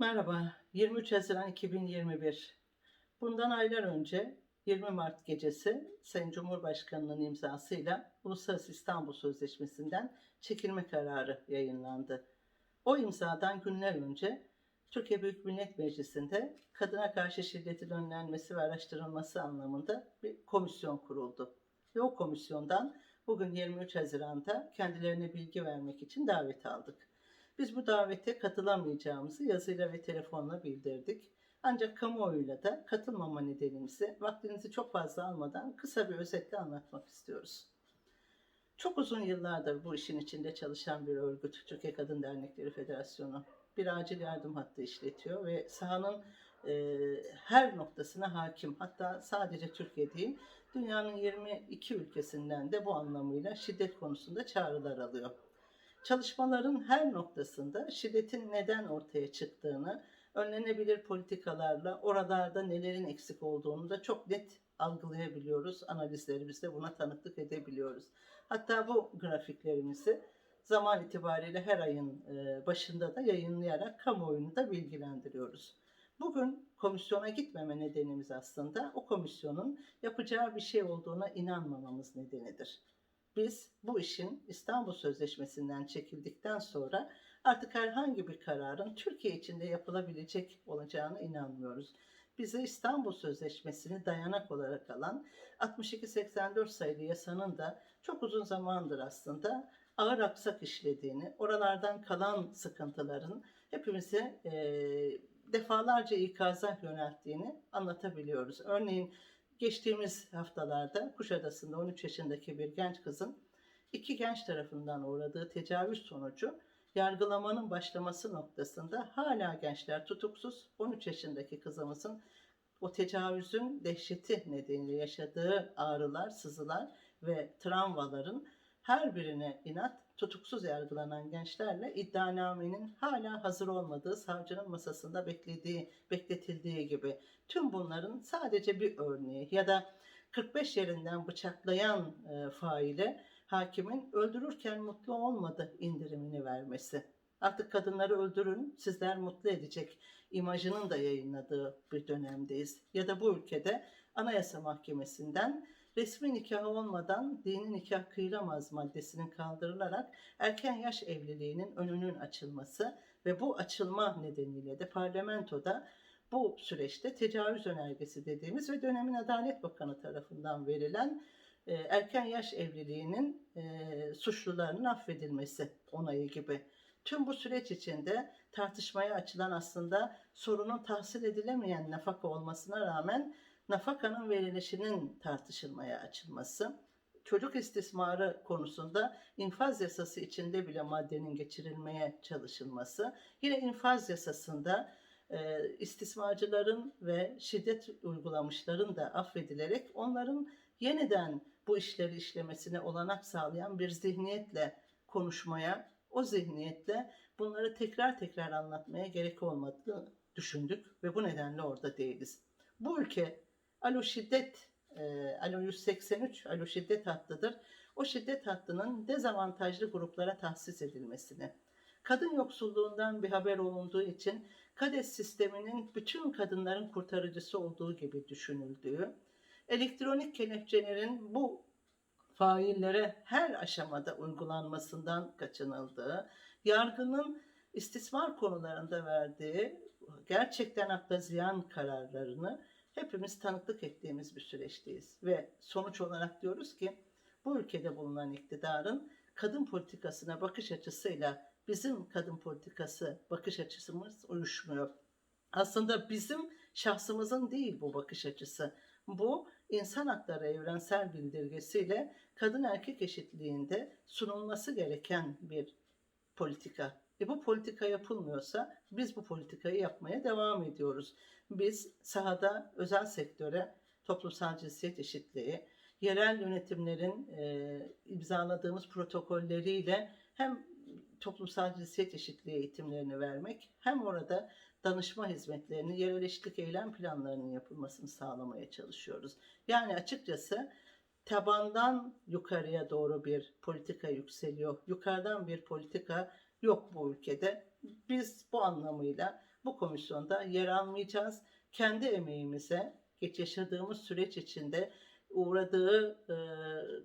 Merhaba, 23 Haziran 2021. Bundan aylar önce 20 Mart gecesi Sayın Cumhurbaşkanı'nın imzasıyla Uluslararası İstanbul Sözleşmesi'nden çekilme kararı yayınlandı. O imzadan günler önce Türkiye Büyük Millet Meclisi'nde kadına karşı şiddetin önlenmesi ve araştırılması anlamında bir komisyon kuruldu. Ve o komisyondan bugün 23 Haziran'da kendilerine bilgi vermek için davet aldık. Biz bu davete katılamayacağımızı yazıyla ve telefonla bildirdik. Ancak kamuoyuyla da katılmama nedenimizi vaktinizi çok fazla almadan kısa bir özetle anlatmak istiyoruz. Çok uzun yıllardır bu işin içinde çalışan bir örgüt, Türkiye Kadın Dernekleri Federasyonu bir acil yardım hattı işletiyor ve sahanın e, her noktasına hakim. Hatta sadece Türkiye değil, dünyanın 22 ülkesinden de bu anlamıyla şiddet konusunda çağrılar alıyor. Çalışmaların her noktasında şiddetin neden ortaya çıktığını, önlenebilir politikalarla oralarda nelerin eksik olduğunu da çok net algılayabiliyoruz. Analizlerimizde buna tanıklık edebiliyoruz. Hatta bu grafiklerimizi zaman itibariyle her ayın e, başında da yayınlayarak kamuoyunu da bilgilendiriyoruz. Bugün komisyona gitmeme nedenimiz aslında o komisyonun yapacağı bir şey olduğuna inanmamamız nedenidir. Biz bu işin İstanbul Sözleşmesi'nden çekildikten sonra artık herhangi bir kararın Türkiye içinde yapılabilecek olacağına inanmıyoruz. Bize İstanbul Sözleşmesi'ni dayanak olarak alan 6284 sayılı yasanın da çok uzun zamandır aslında ağır aksak işlediğini, oralardan kalan sıkıntıların hepimize e, defalarca ikaza yönelttiğini anlatabiliyoruz. Örneğin geçtiğimiz haftalarda Kuşadası'nda 13 yaşındaki bir genç kızın iki genç tarafından uğradığı tecavüz sonucu yargılamanın başlaması noktasında hala gençler tutuksuz. 13 yaşındaki kızımızın o tecavüzün dehşeti nedeniyle yaşadığı ağrılar, sızılar ve travmaların her birine inat tutuksuz yargılanan gençlerle iddianamenin hala hazır olmadığı savcının masasında beklediği, bekletildiği gibi tüm bunların sadece bir örneği ya da 45 yerinden bıçaklayan e, faile hakimin öldürürken mutlu olmadı indirimini vermesi. Artık kadınları öldürün, sizler mutlu edecek imajının da yayınladığı bir dönemdeyiz. Ya da bu ülkede Anayasa Mahkemesi'nden resmi nikah olmadan dini nikah kıyılamaz maddesinin kaldırılarak erken yaş evliliğinin önünün açılması ve bu açılma nedeniyle de parlamentoda bu süreçte tecavüz önergesi dediğimiz ve dönemin Adalet Bakanı tarafından verilen e, erken yaş evliliğinin e, suçlularının affedilmesi onayı gibi. Tüm bu süreç içinde tartışmaya açılan aslında sorunun tahsil edilemeyen nafaka olmasına rağmen nafakanın verilişinin tartışılmaya açılması, çocuk istismarı konusunda infaz yasası içinde bile maddenin geçirilmeye çalışılması, yine infaz yasasında e, istismarcıların ve şiddet uygulamışların da affedilerek onların yeniden bu işleri işlemesine olanak sağlayan bir zihniyetle konuşmaya, o zihniyetle bunları tekrar tekrar anlatmaya gerek olmadığını düşündük ve bu nedenle orada değiliz. Bu ülke Alo şiddet, e, Alo 183 Alo şiddet hattıdır. O şiddet hattının dezavantajlı gruplara tahsis edilmesini, kadın yoksulluğundan bir haber olunduğu için KADES sisteminin bütün kadınların kurtarıcısı olduğu gibi düşünüldüğü, elektronik kelepçelerin bu faillere her aşamada uygulanmasından kaçınıldığı, yargının istismar konularında verdiği gerçekten akla ziyan kararlarını hepimiz tanıklık ettiğimiz bir süreçteyiz. Ve sonuç olarak diyoruz ki bu ülkede bulunan iktidarın kadın politikasına bakış açısıyla bizim kadın politikası bakış açısımız uyuşmuyor. Aslında bizim şahsımızın değil bu bakış açısı. Bu insan hakları evrensel bildirgesiyle kadın erkek eşitliğinde sunulması gereken bir politika. E bu politika yapılmıyorsa biz bu politikayı yapmaya devam ediyoruz. Biz sahada özel sektöre toplumsal cinsiyet eşitliği, yerel yönetimlerin e, imzaladığımız protokolleriyle hem toplumsal cinsiyet eşitliği eğitimlerini vermek hem orada danışma hizmetlerini, yerel eşitlik eylem planlarının yapılmasını sağlamaya çalışıyoruz. Yani açıkçası tabandan yukarıya doğru bir politika yükseliyor. Yukarıdan bir politika yok bu ülkede. Biz bu anlamıyla bu komisyonda yer almayacağız. Kendi emeğimize geç yaşadığımız süreç içinde uğradığı e,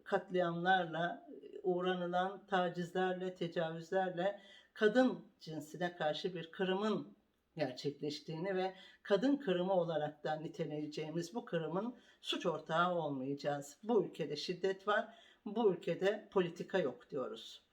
katliamlarla, uğranılan tacizlerle, tecavüzlerle kadın cinsine karşı bir kırımın gerçekleştiğini ve kadın kırımı olarak da niteleyeceğimiz bu kırımın suç ortağı olmayacağız. Bu ülkede şiddet var, bu ülkede politika yok diyoruz.